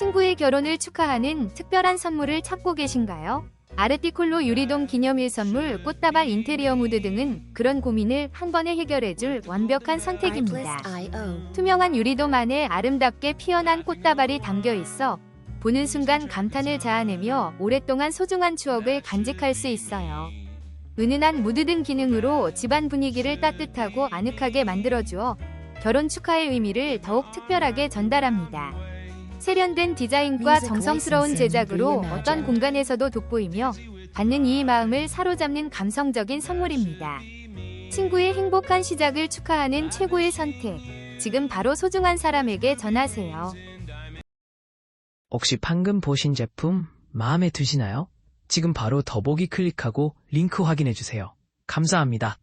친구의 결혼을 축하하는 특별한 선물을 찾고 계신가요? 아르티콜로 유리돔 기념일 선물, 꽃다발 인테리어 무드 등은 그런 고민을 한 번에 해결해줄 완벽한 선택입니다. 투명한 유리돔 안에 아름답게 피어난 꽃다발이 담겨 있어 보는 순간 감탄을 자아내며 오랫동안 소중한 추억을 간직할 수 있어요. 은은한 무드 등 기능으로 집안 분위기를 따뜻하고 아늑하게 만들어주어 결혼 축하의 의미를 더욱 특별하게 전달합니다. 세련된 디자인과 정성스러운 제작으로 어떤 공간에서도 돋보이며 받는 이의 마음을 사로잡는 감성적인 선물입니다. 친구의 행복한 시작을 축하하는 최고의 선택. 지금 바로 소중한 사람에게 전하세요. 혹시 방금 보신 제품 마음에 드시나요? 지금 바로 더보기 클릭하고 링크 확인해 주세요. 감사합니다.